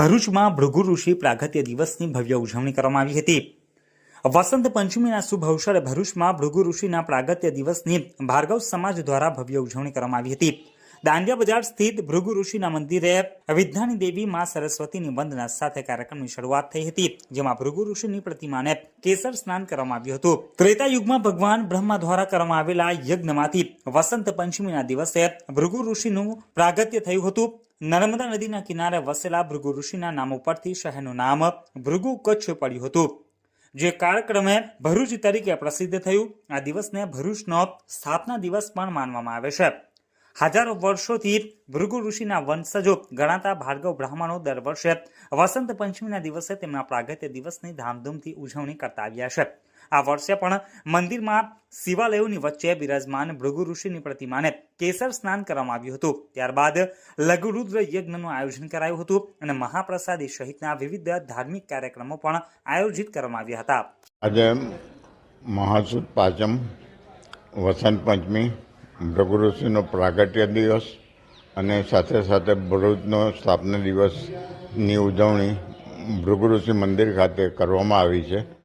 ભરૂચમાં ભૃગુ ઋષિ પ્રાગત્ય દિવસની ભવ્ય ઉજવણી કરવામાં આવી હતી. વસંત પંચમીના શુભ અવસરે ભરૂચમાં ભૃગુ ઋષિના પ્રાગત્ય દિવસની ભાર્ગવ સમાજ દ્વારા ભવ્ય ઉજવણી કરવામાં આવી હતી. દાંડિયા બજાર સ્થિત ભૃગુ ઋષિના મંદિરે વિદ્યાની દેવી મા સરસ્વતીની વંદના સાથે કાર્યક્રમની શરૂઆત થઈ હતી, જેમાં ભૃગુ ઋષિની પ્રતિમાને કેસર સ્નાન કરવામાં આવ્યું હતું. ત્રેતા યુગમાં ભગવાન બ્રહ્મા દ્વારા કરવામાં આવેલા યજ્ઞમાંથી વસંત પંચમીના દિવસે ભૃગુ ઋષિનું પ્રાગત્ય થયું હતું. નર્મદા નદીના કિનારે વસેલા ભૃગુ ઋષિના નામ ઉપરથી શહેરનું નામ ભૃગુ કચ્છ પડ્યું હતું, જે કાળક્રમે ભરૂચ તરીકે પ્રસિદ્ધ થયું. આ દિવસને ભરૂચનો સ્થાપના દિવસ પણ માનવામાં આવે છે. હજારો વર્ષોથી ભૃગુ ઋષિના વંશજો ગણાતા ભાર્ગવ બ્રાહ્મણો દર વર્ષે વસંત પંચમીના દિવસે તેમના પ્રાગત્ય દિવસની ધામધૂમથી ઉજવણી કરતા આવ્યા છે. આ વર્ષે પણ મંદિરમાં શિવાલયોની વચ્ચે બિરાજમાન ભૃગુ ઋષિની પ્રતિમાને કેસર સ્નાન કરવામાં આવ્યું હતું. ત્યારબાદ લઘુરુદ્ર યજ્ઞનું આયોજન કરાયું હતું અને મહાપ્રસાદી સહિતના વિવિધ ધાર્મિક કાર્યક્રમો પણ આયોજિત કરવામાં આવ્યા હતા. આજે મહાસુદ પાંચમ વસંત પંચમી ભૃગુઋષિનો પ્રાગટ્ય દિવસ અને સાથે સાથે ભરૂચનો સ્થાપના દિવસની ઉજવણી ભૃગુઋષિ મંદિર ખાતે કરવામાં આવી છે.